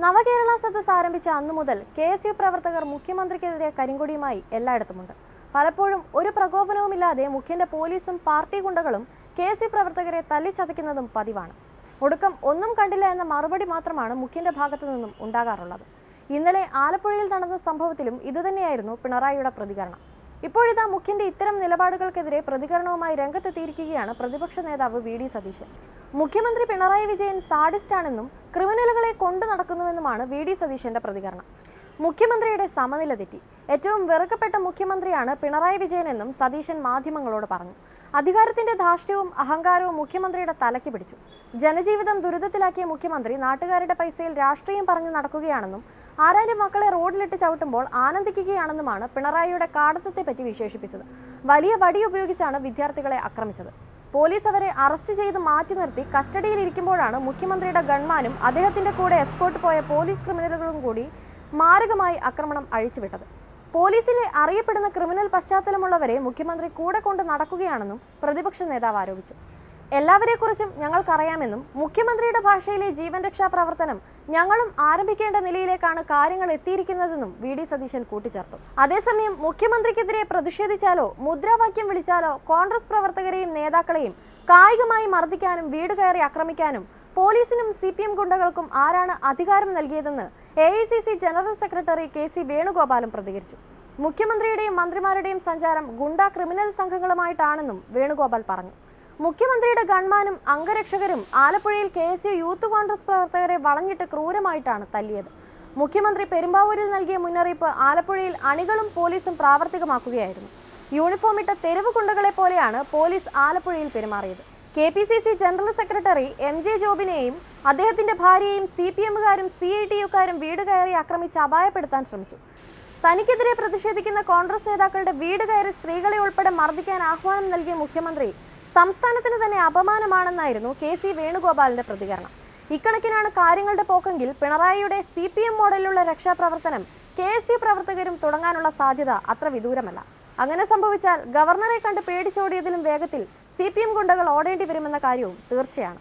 നവകേരള സദസ് ആരംഭിച്ച അന്നു മുതൽ കെ എസ് യു പ്രവർത്തകർ മുഖ്യമന്ത്രിക്കെതിരെ കരിങ്കൊടിയുമായി എല്ലായിടത്തുമുണ്ട്. പലപ്പോഴും ഒരു പ്രകോപനവുമില്ലാതെ മുഖ്യന്റെ പോലീസും പാർട്ടി ഗുണ്ടകളും കെ എസ് യു പ്രവർത്തകരെ തല്ലിച്ചതയ്ക്കുന്നതും പതിവാണ്. ഒടുക്കം ഒന്നും കണ്ടില്ല എന്ന മറുപടി മാത്രമാണ് മുഖ്യന്റെ ഭാഗത്തു നിന്നും ഉണ്ടാകാറുള്ളത്. ഇന്നലെ ആലപ്പുഴയിൽ നടന്ന സംഭവത്തിലും ഇതുതന്നെയായിരുന്നു പിണറായിയുടെ പ്രതികരണം. ഇപ്പോഴിതാ മുഖ്യന്റെ ഇത്തരം നിലപാടുകൾക്കെതിരെ പ്രതികരണവുമായി രംഗത്തെത്തിയിരിക്കുകയാണ് പ്രതിപക്ഷ നേതാവ് വി ഡി സതീശൻ. മുഖ്യമന്ത്രി പിണറായി വിജയൻ സാഡിസ്റ്റാണെന്നും ക്രിമിനലുകളെ കൊണ്ടു നടക്കുന്നുവെന്നുമാണ് വി ഡി സതീശന്റെ പ്രതികരണം. മുഖ്യമന്ത്രിയുടെ സമനില തെറ്റി. ഏറ്റവും വെറുക്കപ്പെട്ട മുഖ്യമന്ത്രിയാണ് പിണറായി വിജയനെന്നും സതീശൻ മാധ്യമങ്ങളോട് പറഞ്ഞു. അധികാരത്തിന്റെ ധാർഷ്ട്യവും അഹങ്കാരവും മുഖ്യമന്ത്രിയുടെ തലയ്ക്ക് പിടിച്ചു. ജനജീവിതം ദുരിതത്തിലാക്കിയ മുഖ്യമന്ത്രി നാട്ടുകാരുടെ പൈസയിൽ രാഷ്ട്രീയം പറഞ്ഞു നടക്കുകയാണെന്നും ആരാന്റെ മക്കളെ റോഡിലിട്ട് ചവിട്ടുമ്പോൾ ആനന്ദിക്കുകയാണെന്നുമാണ് പിണറായിയുടെ കാടത്തത്തെ പറ്റി വിശേഷിപ്പിച്ചത്. വലിയ വടി ഉപയോഗിച്ചാണ് വിദ്യാർത്ഥികളെ ആക്രമിച്ചത്. പോലീസ് അവരെ അറസ്റ്റ് ചെയ്ത് മാറ്റി നിർത്തി കസ്റ്റഡിയിൽ ഇരിക്കുമ്പോഴാണ് മുഖ്യമന്ത്രിയുടെ ഗൺമാനും അദ്ദേഹത്തിന്റെ കൂടെ എസ്കോർട്ട് പോയ പോലീസ് ക്രിമിനലുകളും കൂടി മാരകമായി ആക്രമണം അഴിച്ചുവിട്ടത്. പോലീസിലെ അറിയപ്പെടുന്ന ക്രിമിനൽ പശ്ചാത്തലമുള്ളവരെ മുഖ്യമന്ത്രി കൂടെ കൊണ്ട് നടക്കുകയാണെന്നും പ്രതിപക്ഷ നേതാവ് ആരോപിച്ചു. എല്ലാവരെക്കുറിച്ചും ഞങ്ങൾക്കറിയാമെന്നും മുഖ്യമന്ത്രിയുടെ ഭാഷയിലെ ജീവൻ രക്ഷാ പ്രവർത്തനം ഞങ്ങളും ആരംഭിക്കേണ്ട നിലയിലേക്കാണ് കാര്യങ്ങൾ എത്തിയിരിക്കുന്നതെന്നും വി ഡി സതീശൻ കൂട്ടിച്ചേർത്തു. അതേസമയം മുഖ്യമന്ത്രിക്കെതിരെ പ്രതിഷേധിച്ചാലോ മുദ്രാവാക്യം വിളിച്ചാലോ കോൺഗ്രസ് പ്രവർത്തകരെയും നേതാക്കളെയും കായികമായി മർദ്ദിക്കാനും വീട് കയറി ആക്രമിക്കാനും പോലീസിനും സി പി എം ഗുണ്ടകൾക്കും ആരാണ് അധികാരം നൽകിയതെന്ന് A I C C general secretary K C വേണുഗോപാലും പ്രതികരിച്ചു. മുഖ്യമന്ത്രിയുടെയും മന്ത്രിമാരുടെയും സഞ്ചാരം ഗുണ്ട ക്രിമിനൽ സംഘങ്ങളുമായിട്ടാണെന്നും വേണുഗോപാൽ പറഞ്ഞു. മുഖ്യമന്ത്രിയുടെ ഗൺമാനും അംഗരക്ഷകരും ആലപ്പുഴയിൽ K S U youth Congress പ്രവർത്തകരെ വളഞ്ഞിട്ട് ക്രൂരമായിട്ടാണ് തല്ലിയത്. മുഖ്യമന്ത്രി പെരുമ്പാവൂരിൽ നൽകിയ മുന്നറിയിപ്പ് ആലപ്പുഴയിൽ അണികളും പോലീസും പ്രാവർത്തികമാക്കുകയായിരുന്നു. യൂണിഫോമിട്ട തെരുവ് കുണ്ടകളെ പോലെയാണ് പോലീസ് ആലപ്പുഴയിൽ പെരുമാറിയത്. K P C C general secretary M J ജോബിനെയും അദ്ദേഹത്തിന്റെ ഭാര്യയെയും സി പി എമ്മുകാരും സി ഐ ടി യുക്കാരും വീട് കയറി ആക്രമിച്ച് അപായപ്പെടുത്താൻ ശ്രമിച്ചു. തനിക്കെതിരെ പ്രതിഷേധിക്കുന്ന കോൺഗ്രസ് നേതാക്കളുടെ വീട് കയറി സ്ത്രീകളെ ഉൾപ്പെടെ മർദ്ദിക്കാൻ ആഹ്വാനം നൽകിയ മുഖ്യമന്ത്രി സംസ്ഥാനത്തിന് തന്നെ അപമാനമാണെന്നായിരുന്നു കെ സി വേണുഗോപാലിന്റെ പ്രതികരണം. ഇക്കണക്കിനാണ് കാര്യങ്ങളുടെ പോക്കെങ്കിൽ പിണറായിയുടെ സി പി എം മോഡലിലുള്ള രക്ഷാപ്രവർത്തനം കെ എസ് യു പ്രവർത്തകരും തുടങ്ങാനുള്ള സാധ്യത അത്ര വിദൂരമല്ല. അങ്ങനെ സംഭവിച്ചാൽ ഗവർണറെ കണ്ട് പേടിച്ചോടിയതിലും വേഗത്തിൽ സി പി എം ഗുണ്ടകൾ ഓടേണ്ടി വരുമെന്ന കാര്യവും തീർച്ചയാണ്.